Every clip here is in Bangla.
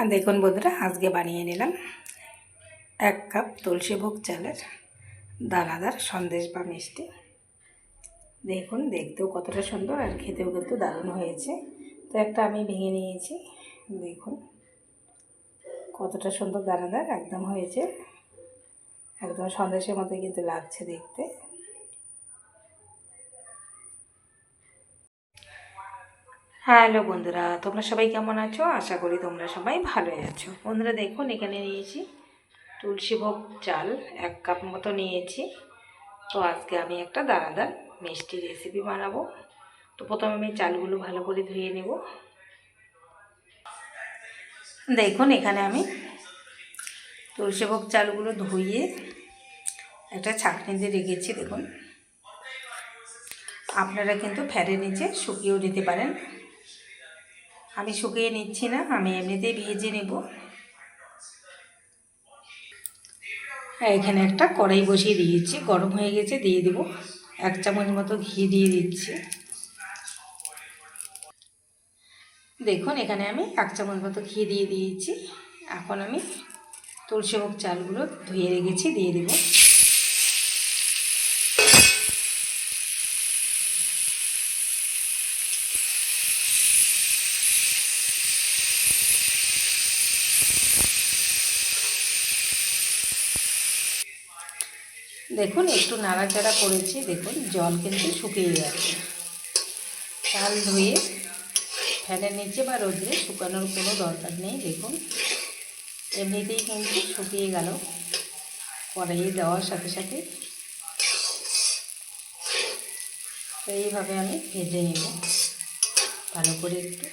আর দেখুন বন্ধুরা, আজকে বানিয়ে নিলাম এক কাপ তুলসীভোগ চালের দানাদার সন্দেশ বা মিষ্টি। দেখুন, দেখতেও কতটা সুন্দর আর খেতেও কিন্তু দারুণ হয়েছে। তো একটা আমি ভেঙে নিয়েছি, দেখুন কতটা সুন্দর দানাদার একদম হয়েছে। একদম সন্দেশের মতো কিন্তু লাগছে দেখতে। হ্যালো বন্ধুরা, তোমরা সবাই কেমন আছো? আশা করি তোমরা সবাই ভালোই আছো। বন্ধুরা, দেখুন, এখানে নিয়েছি তুলসীভোগ চাল এক কাপ মতো নিয়েছি। তো আজকে আমি একটা দানাদার মিষ্টি রেসিপি বানাবো। তো প্রথমে আমি চালগুলো ভালো করে ধুয়ে নেব। দেখুন, এখানে আমি তুলসীভোগ চালগুলো ধুয়ে একটা ছাঁকনিতে রেখেছি, দেখুন। আপনারা কিন্তু ফ্যানের নিচে শুকিয়েও নিতে পারেন। আমি শুকিয়ে নিচ্ছি না, আমি এমনিতেই ভেজে নেব। এখানে একটা কড়াই বসিয়ে দিয়েছি, গরম হয়ে গেছে, দিয়ে দেব। এক চামচ মতো ঘি দিয়ে দিচ্ছি। দেখুন, এখানে আমি এক চামচ মতো ঘি দিয়ে দিয়েছি। এখন আমি তুলসীভোগ চালগুলো ধুয়ে রেখেছি, দিয়ে দেবো। দেখুন, একটু নাড়াচাড়া করেছি, দেখুন, জল কিন্তু শুকিয়ে যাচ্ছে। চাল ধুয়ে ফ্যানের নিচে বা রোদ্রে শুকানোর কোনো দরকার নেই, দেখুন। এমনিতেই কিন্তু শুকিয়ে গেল। কড়াইয়ে দেওয়ার সাথে সাথে তো এইভাবে আমি ভেজে নেব। ভালো করে একটু।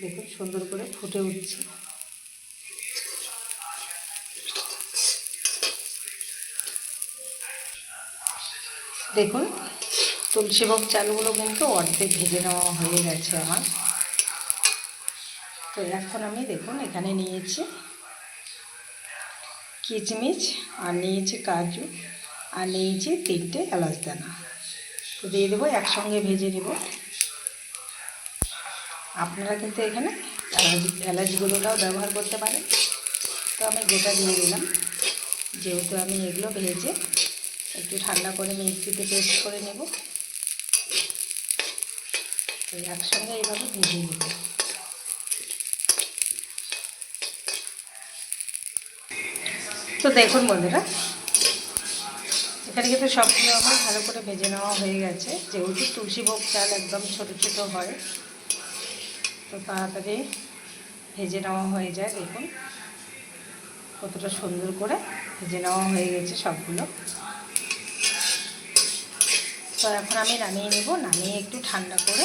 দেখুন, সুন্দর করে ফুটে উঠছে। দেখুন তুলসীভোগ চালগুলো কিন্তু অর্ধেক ভেজে নেওয়া হয়ে গেছে আমার। তো এখন আমি দেখুন, এখানে নিয়েছি কিচমিচ, আর নিয়েছি কাজু, আর নিয়েছি তিনটে এলাচ দানা। তো দিয়ে দেবো, একসঙ্গে ভেজে নেব। আপনারা কিন্তু এখানে এলাচ এলাচগুলোটাও ব্যবহার করতে পারেন। তো আমি গোটা দিয়ে দিলাম, যেহেতু আমি এগুলো ভেজে একটু ঠান্ডা করে মিক্সিতে পেস্ট করে নেব। একসঙ্গে এইভাবে ভেজে নেব। তো দেখুন বন্ধুরা, এখানে কিন্তু সবগুলো আমার ভালো করে ভেজে নেওয়া হয়ে গেছে। যেহেতু তুলসীভোগ চাল একদম ছোট ছোট হয়, তো তাড়াতাড়ি ভেজে নেওয়া হয়ে যায়। দেখুন কতটা সুন্দর করে ভেজে নেওয়া হয়ে গেছে সবগুলো। তো এখন আমি নামিয়ে নেব। নামিয়ে একটু ঠান্ডা করে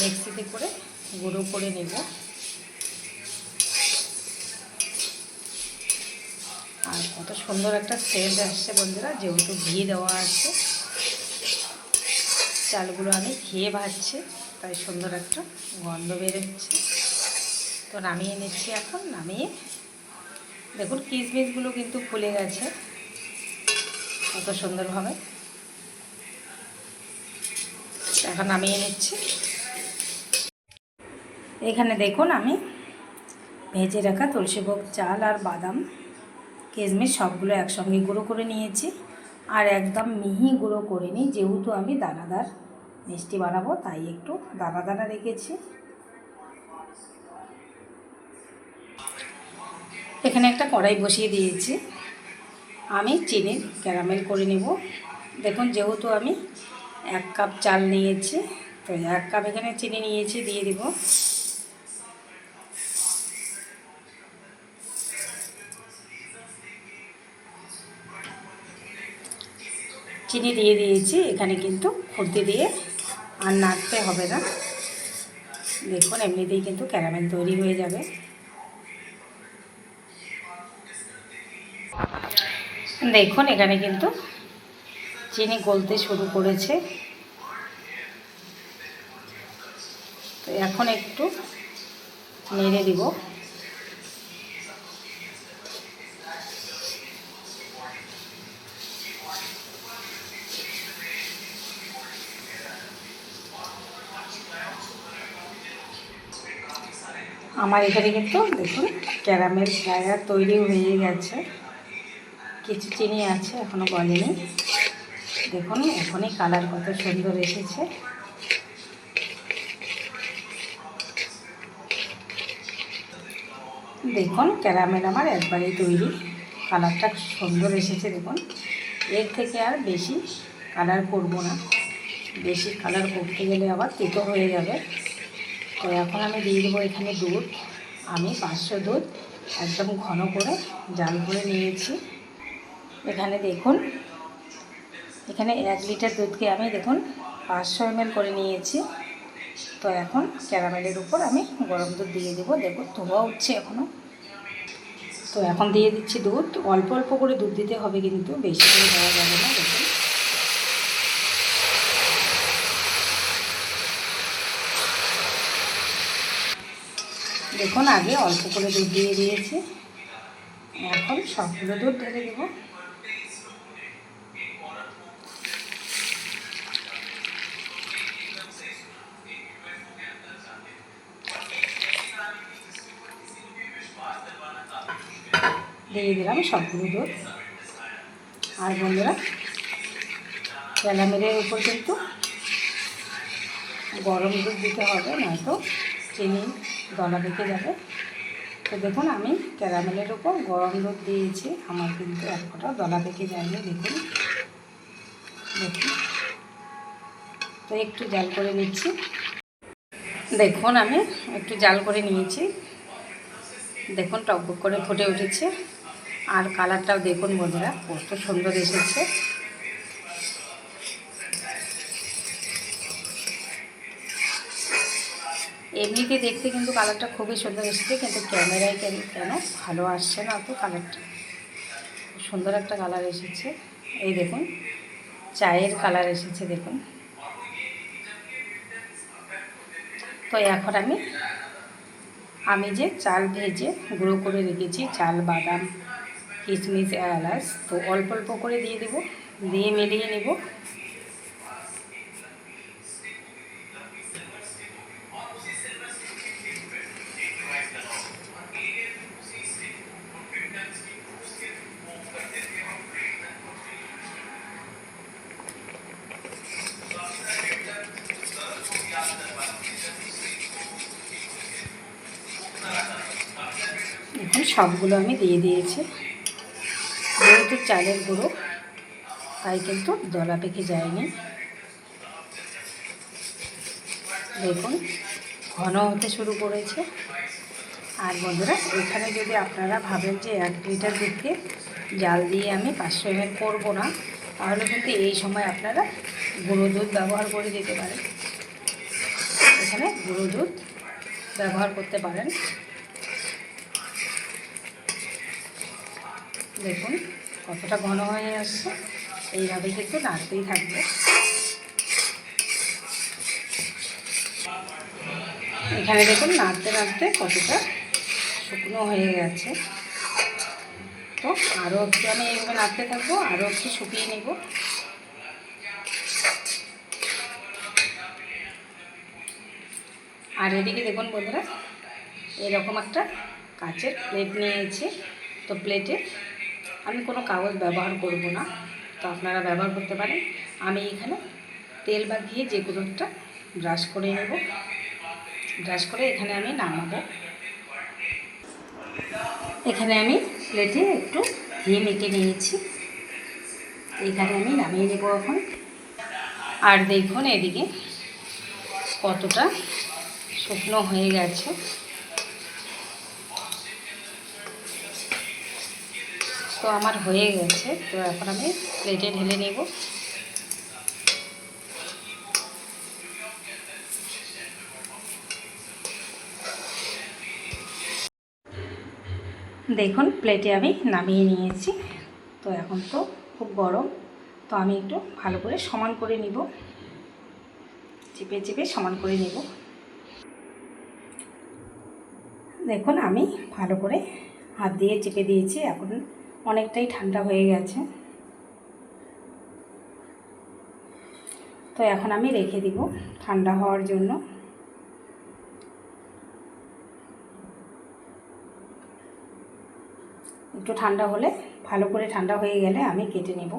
মিক্সিতে করে গুঁড়ো করে নেব। আর কত সুন্দর একটা সেন্ট আসছে বন্ধুরা, যেহেতু ঘি দেওয়া আছে। চালগুলো আমি খেয়ে ভাজছি, তাই সুন্দর একটা গন্ধ বেরোচ্ছে। তো নামিয়ে নিচ্ছি এখন, নামিয়ে। দেখুন কিসমিসগুলো কিন্তু ফুলে গেছে। কত সুন্দরভাবে। এখন নামিয়ে নিচ্ছি। এখানে দেখুন আমি ভেজে রাখা তুলসীভোগ চাল আর বাদাম, কিশমিশ সবগুলো একসঙ্গে গুঁড়ো করে নিয়েছি। আর একদম মিহি গুঁড়ো করে নিই যেহেতু আমি দানাদার মিষ্টি বানাবো, তাই একটু দানা দানা রেখেছি। এখানে একটা কড়াই বসিয়ে দিয়েছি। আমি চিনি ক্যারামেল করে নেব। দেখুন, যেহেতু আমি এক কাপ চাল নিয়েছি। তো এক কাপ এখানে চিনি নিয়েছি, দিয়ে দিব। চিনি দিয়ে দিয়েছি, এখানে কিন্তু খুঁতি দিয়ে আর নাড়তে হবে না। দেখুন, এমনিতেই কিন্তু ক্যারামেল তৈরি হয়ে যাবে। দেখুন, এখানে কিন্তু চিনি গলতে শুরু করেছে। তো এখন একটু নেড়ে দিব। আমার এখানে কিন্তু দেখুন ক্যারামেল ফ্রায়ার তৈরি হয়ে গেছে। কিছু চিনি আছে এখনও গলেনি। দেখুন, এখনই কালার কত সুন্দর এসেছে। দেখুন, ক্যারামেল আমার একবারেই তৈরি। কালারটা সুন্দর এসেছে, দেখুন। এর থেকে আর বেশি কালার করব না। বেশি কালার করতে গেলে আবার তেতো হয়ে যাবে। তো এখন আমি দিয়ে দেবো এখানে দুধ। আমি পাঁচশো দুধ একদম ঘন করে জাল করে নিয়েছি। এখানে দেখুন এখানে এক লিটার দুধকে আমি দেখুন পাঁচশো এমএল করে নিয়েছি। তো এখন ক্যারামেলের উপর আমি গরম দুধ দিয়ে দেবো। দেখুন ধোয়া উঠছে এখনও তো এখন দিয়ে দিচ্ছি দুধ। অল্প অল্প করে দুধ দিতে হবে কিন্তু, বেশি করে দেওয়া যাবে না, দেখুন। দেখুন আগে অল্প করে দুধ দিয়ে দিয়েছি। এখন সবগুলো দুধ ঢেলে দেবো। দিয়ে দিলাম, সবগুলো দুধ আর বন্ধুরা, ক্যালামেলের উপর কিন্তু গরম দুধ দিতে হবে, নয়তো চিনি দলা পেকে যাবে। তো দেখুন, আমি ক্যারামেলের উপর গরম দুধ দিয়েছি, আমার কিন্তু এক ফোঁটা দলা পেকে যায়নি, দেখুন। দেখুন। তো একটু জাল করে নিচ্ছি। দেখুন, আমি একটু জাল করে নিয়েছি। দেখুন টক করে ফুটে উঠেছে। আর কালারটাও দেখুন বন্ধুরা, কত সুন্দর এসেছে। এমনিতে দেখতে কিন্তু কালারটা খুবই সুন্দর এসেছে, কিন্তু ক্যামেরায় কেন কেন ভালো আসছে না তো কালারটা। সুন্দর একটা কালার এসেছে। এই দেখুন, চায়ের কালার এসেছে, দেখুন। তো এখন আমি আমি যে চাল ভেজে গুঁড়ো করে রেখেছি, চাল, বাদাম। কিশমিশ এলাচ তো অল্প অল্প করে দিয়ে দেবো। দিয়ে মিলিয়ে নেব। সবগুলো আমি দিয়ে দিয়েছি। যেহেতু চালের গুঁড়ো। তাই কিন্তু দলা পেকে যায়নি। দেখুন, ঘন হতে শুরু করেছে। আর বন্ধুরা, এখানে যদি আপনারা ভাবেন যে এক লিটার দুধকে জাল দিয়ে আমি পাঁচশো এমএল করব না, তাহলে কিন্তু এই সময় আপনারা গুঁড়ো দুধ ব্যবহার করে দিতে পারেন। এখানে গুঁড়ো দুধ ব্যবহার করতে পারেন। দেখুন কতটা ঘন হয়ে আসছে, এইভাবে কিন্তু নাড়তেই থাকবে। এখানে দেখুন নাড়তে নাড়তে কতটা শুকনো হয়ে গেছে। তো আরও একটু আমি এইভাবে নাড়তে থাকব আরও একটু শুকিয়ে নেব। আর এদিকে দেখুন বন্ধুরা, এরকম একটা কাচের প্লেট নিয়েছি। তো প্লেটে আমি কোনো কাগজ ব্যবহার করব না। তো আপনারা ব্যবহার করতে পারেন। আমি এখানে তেল বা ঘি যে কোনো একটা ব্রাশ করে নেব। ব্রাশ করে এখানে আমি নামাবো। এখানে আমি প্লেটে একটু ঘি মেখে নিয়েছি। এখানে আমি নামিয়ে নেব এখন। আর দেখুন এদিকে কতটা শুকনো হয়ে গেছে। তো আমার হয়ে গেছে। তো এখন আমি প্লেটে ঢেলে নেব। দেখুন প্লেটে আমি নামিয়ে নিয়েছি। তো এখন তো খুব গরম। তো আমি একটু ভালো করে সমান করে নিব। চেপে চেপে সমান করে নেব। দেখুন, আমি ভালো করে হাত দিয়ে চেপে দিয়েছি। এখন অনেকটাই ঠান্ডা হয়ে গেছে। তো এখন আমি রেখে দিব ঠান্ডা হওয়ার জন্য। একটু ঠান্ডা হলে, ভালো করে ঠান্ডা হয়ে গেলে আমি কেটে নেব।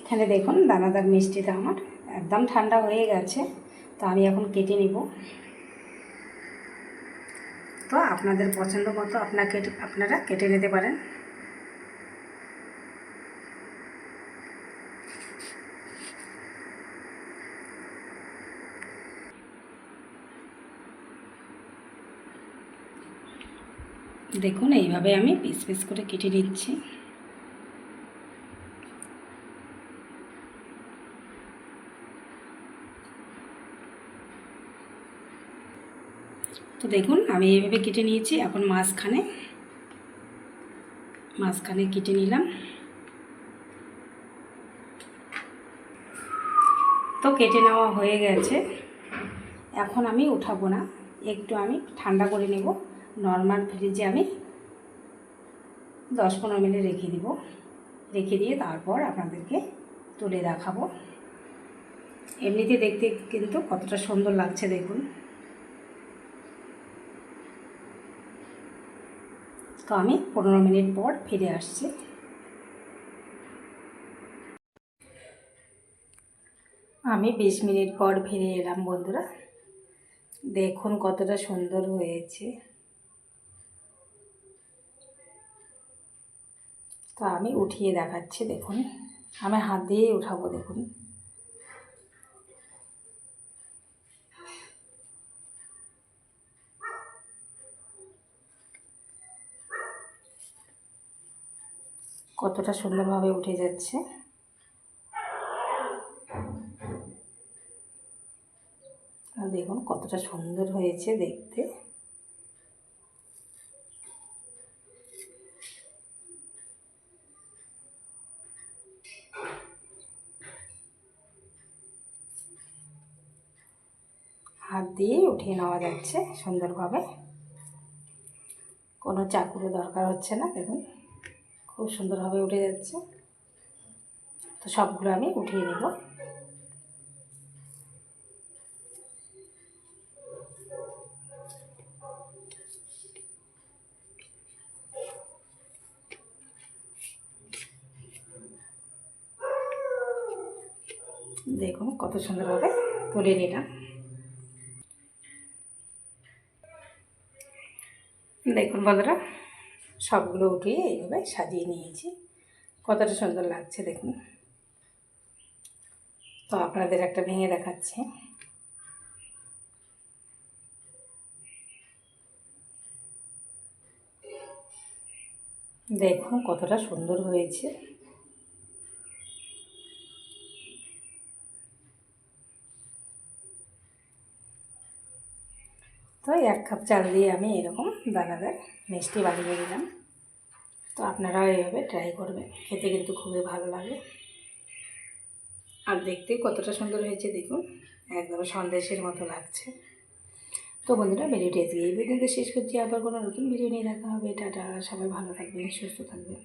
এখানে দেখুন দানাদার মিষ্টিটা আমার একদম ঠান্ডা হয়ে গেছে, তো আমি এখন কেটে নেব। তো আপনাদের পছন্দ মতো আপনাকে আপনারা কেটে নিতে পারেন। দেখুন, এইভাবে আমি পিস পিস করে কেটে নিচ্ছি। তো দেখুন, আমি এইভাবে কেটে নিয়েছি। এখন মাঝখানে মাঝখানে কেটে নিলাম। তো কেটে নেওয়া হয়ে গেছে। এখন আমি উঠাবো না। একটু আমি ঠান্ডা করে নেব। নর্মাল ফ্রিজে আমি দশ পনেরো মিনিট রেখে দিব। রেখে দিয়ে তারপর আপনাদেরকে তুলে দেখাবো। এমনিতে দেখতে কিন্তু কতটা সুন্দর লাগছে, দেখুন। তো আমি পনেরো মিনিট পর ফিরে আসছি। আমি বিশ মিনিট পর ফিরে এলাম বন্ধুরা। দেখুন কতটা সুন্দর হয়েছে। তো আমি উঠিয়ে দেখাচ্ছি, দেখুন। আমি হাত দিয়েই উঠাবো, দেখুন। কতটা সুন্দরভাবে উঠে যাচ্ছে। দেখুন কতটা সুন্দর হয়েছে দেখতে। হাত দিয়ে উঠিয়ে নেওয়া যাচ্ছে সুন্দরভাবে। কোনো চাকুরও দরকার হচ্ছে না, দেখুন। খুব সুন্দরভাবে উঠে যাচ্ছে। তো সবগুলো আমি উঠিয়ে নেব। দেখুন কত সুন্দরভাবে তুলে নিলাম। দেখুন বন্ধুরা সবগুলো উঠিয়ে এইভাবে সাজিয়ে নিয়েছি। কতটা সুন্দর লাগছে দেখুন। তো আপনাদের একটা ভেঙে দেখাচ্ছি। দেখুন কতটা সুন্দর হয়েছে। তো এক কাপ চাল দিয়ে আমি এরকম দানাদার মিষ্টি বানিয়ে দিলাম তো আপনারাও এইভাবে ট্রাই করবেন। খেতে কিন্তু খুবই ভালো লাগে। আর দেখতে কতটা সুন্দর হয়েছে, দেখুন। একদম সন্দেশের মতো লাগছে। তো বন্ধুরা, ভিডিওটি এই ভিডিওতে শেষ করছি। আবার কোনো নতুন ভিডিও নিয়ে দেখা হবে। টাটা, সবাই ভালো থাকবেন, সুস্থ থাকবেন।